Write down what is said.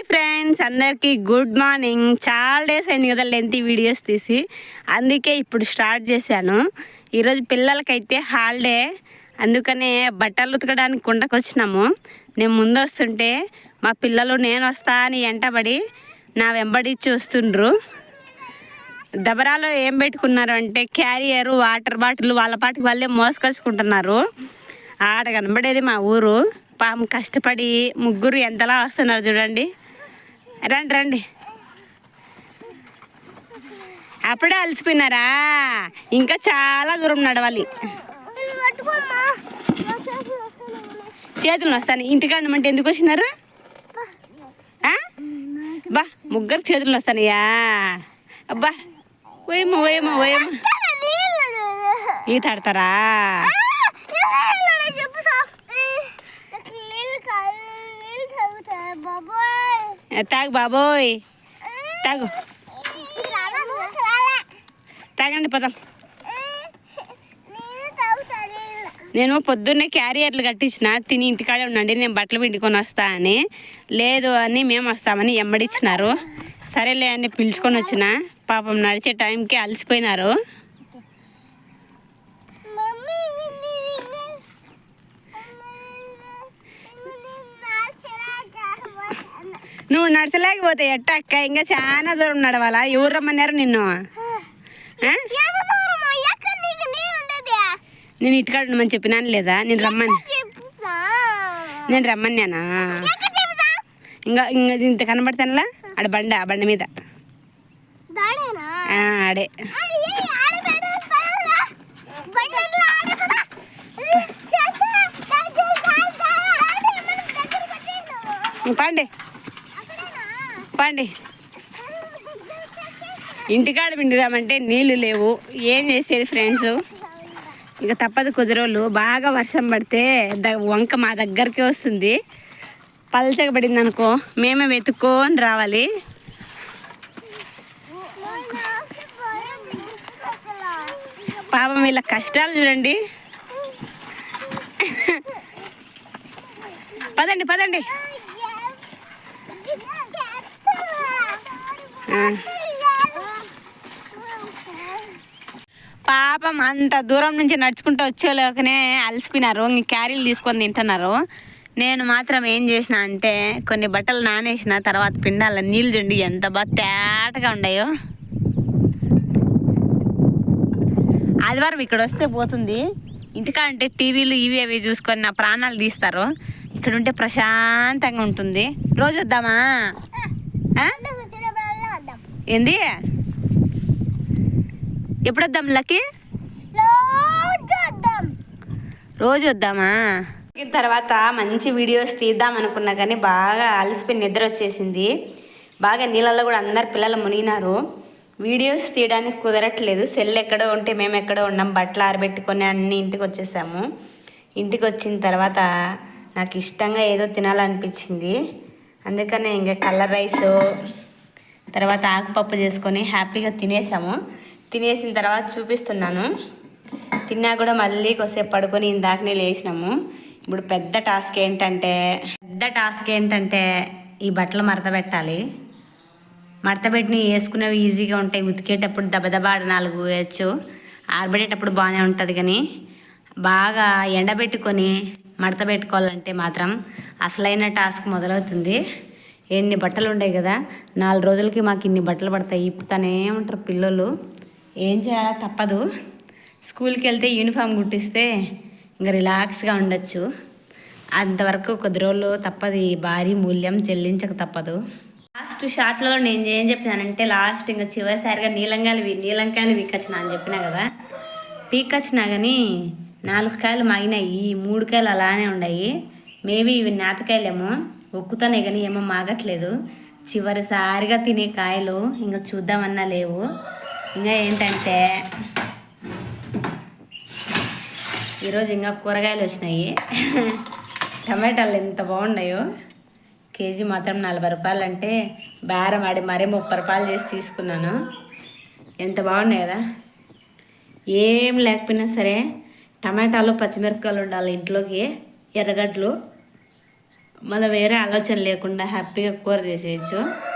Hi friends అందరికీ good morning. చాలా days అయింది కదా లెంత్ వీడియోస్ తీసి. అందుకే ఇప్పుడు స్టార్ట్ చేశాను. ఈరోజు పిల్లలకైతే హాలిడే. అందుకనే బట్టలు ఉతకడానికి కుండకు వచ్చినాము నేను ముందు వస్తుంటే మా పిల్లలు నేను వస్తా అని వెంటబడి నా వెంబడి చూస్తుండ్రు. దబరాలో ఏం పెట్టుకున్నారు అంటే క్యారియర్ వాటర్ బాటిల్ వాళ్ళ పాటికి వాళ్ళే మోసుకొచ్చుకుంటున్నారు. ఆడ కనబడేది మా ఊరు. పాపం కష్టపడి ముగ్గురు ఎంతలా వస్తున్నారు చూడండి. రండి రండి. అప్పుడే అలసిపోయినారా? ఇంకా చాలా దూరం నడవాలి. చేతులు వస్తాను. ఇంటికాడ అంటే ఎందుకు వచ్చినారు? బా ముగ్గురు చేతులు వస్తానయ్యా అబ్బా ఓయమ్మ ఓయమ్మ ఓయమ్మ. ఈత ఆడతారా? తాగు బాబోయ్. తాగు. తాగండి పదం. నేను పొద్దున్నే క్యారియర్లు కట్టించిన తిని ఇంటికాడే ఉండండి నేను బట్టలు పిండుకొని వస్తా అని లేదు అని మేము వస్తామని ఎమ్మడిచ్చినారు. సరేలే అని పిలుచుకొని వచ్చిన. పాపం నడిచే టైంకి అలసిపోయినారు. నువ్వు నడచలేకపోతే ఎట్ట అక్క? ఇంకా చాలా దూరం నడవాలా? ఎవరు రమ్మన్నారు నిన్ను? నేను ఇంటికాడ ఉండమని చెప్పినాను లేదా? నేను రమ్మని. నేను రమ్మన్నానా? ఇంకా ఇంకా ఇంత కనబడతానులా? ఆడ బండ ఆ బండ మీద. ఆడే. పండి. చెప్పండి. ఇంటికాడ పిండుదామంటే నీళ్ళు లేవు. ఏం చేసేది ఫ్రెండ్స్? ఇక తప్పదు కుదిరోళ్ళు. బాగా వర్షం పడితే ద వంక మా దగ్గరికి వస్తుంది. పల్చగా పడింది అనుకో మేమే వెతుక్కొని రావాలి. పాపం వీళ్ళ కష్టాలు చూడండి. పదండి పదండి. పాపం అంత దూరం నుంచి నడుచుకుంటూ వచ్చేలోకనే అలసిపోయినారు. ఇంక క్యారీలు తీసుకొని తింటున్నారు. నేను మాత్రం ఏం చేసిన అంటే కొన్ని బట్టలు నానేసిన తర్వాత పిండాల నీళ్ళు చుండి ఎంత బాగా తేటగా ఉన్నాయో ఆదివారం ఇక్కడ వస్తే పోతుంది. ఇంటికా అంటే టీవీలు ఇవి అవి చూసుకొని నా ప్రాణాలు తీస్తారు. ఇక్కడ ఉంటే ప్రశాంతంగా ఉంటుంది. రోజు వద్దామా? ఏంది? ఎప్పుడు వద్దాం లక్కీ రోజు వద్దామా తర్వాత మంచి వీడియోస్ తీద్దాం అనుకున్నా కానీ బాగా అలసిపోయి నిద్ర వచ్చేసింది. బాగా నీళ్ళల్లో కూడా అందరు పిల్లలు మునిగినారు. వీడియోస్ తీయడానికి కుదరట్లేదు. సెల్ ఎక్కడో ఉంటే మేము ఎక్కడో ఉన్నాం. బట్టలు ఆరబెట్టుకొని అన్ని ఇంటికి వచ్చేసాము. ఇంటికి వచ్చిన తర్వాత నాకు ఇష్టంగా ఏదో తినాలనిపించింది. అందుకనే ఇంకా కలర్ రైస్ తర్వాత ఆకుపప్పు చేసుకొని హ్యాపీగా తినేసాము. తినేసిన తర్వాత చూపిస్తున్నాను. తిన్నా కూడా మళ్ళీ కొద్దిసేపు పడుకొని ఇందాకనే లేచినాము. ఇప్పుడు పెద్ద టాస్క్ ఏంటంటే పెద్ద టాస్క్ ఏంటంటే ఈ బట్టలు మడత పెట్టాలి. మడతబెట్టిన వేసుకునేవి ఈజీగా ఉంటాయి. ఉతికేటప్పుడు దబదబా నాలుగు వేయచ్చు. ఆరబెట్టేటప్పుడు బాగానే ఉంటుంది కానీ బాగా ఎండబెట్టుకొని మడత పెట్టుకోవాలంటే మాత్రం అసలైన టాస్క్ మొదలవుతుంది. ఎన్ని బట్టలు ఉంటాయి కదా? నాలుగు రోజులకి మాకు ఇన్ని బట్టలు పడతాయి. ఇప్పుతానే ఉంటారు పిల్లలు. ఏం చేయాలో తప్పదు. స్కూల్కి వెళ్తే యూనిఫామ్ కుట్టిస్తే ఇంకా రిలాక్స్గా ఉండొచ్చు. అంతవరకు కొద్ది రోజులు తప్పదు. భారీ మూల్యం చెల్లించక తప్పదు. లాస్ట్ షార్ట్లో నేను ఏం చెప్పినానంటే లాస్ట్ ఇంకా చివరిసారిగా నీలంకాయలు నీలంకాయలు పీకొచ్చిన అని చెప్పినా కదా? పీకొచ్చినా కానీ నాలుగు కాయలు మాగినాయి. ఈ మూడు కాయలు అలానే ఉన్నాయి మేబీ ఇవి నాతకాయలేమో ఒక్కుతానే కానీ ఏమో మాగట్లేదు. చివరిసారిగా తినే కాయలు ఇంకా చూద్దామన్నా లేవు. ఇంకా ఏంటంటే ఈరోజు ఇంకా కూరగాయలు వచ్చినాయి. టమాటాలు ఎంత బాగున్నాయో. కేజీ మాత్రం నలభై రూపాయలు అంటే బేరం ఆడి మరీ ముప్పై రూపాయలు చేసి తీసుకున్నాను. ఎంత బాగున్నాయి కదా. ఏం లేకపోయినా సరే టమాటాలు పచ్చిమిరపకాయలు ఉండాలి ఇంట్లోకి ఎర్రగడ్డలు మళ్ళీ వేరే ఆలోచన లేకుండా హ్యాపీగా కూర చేసేయచ్చు.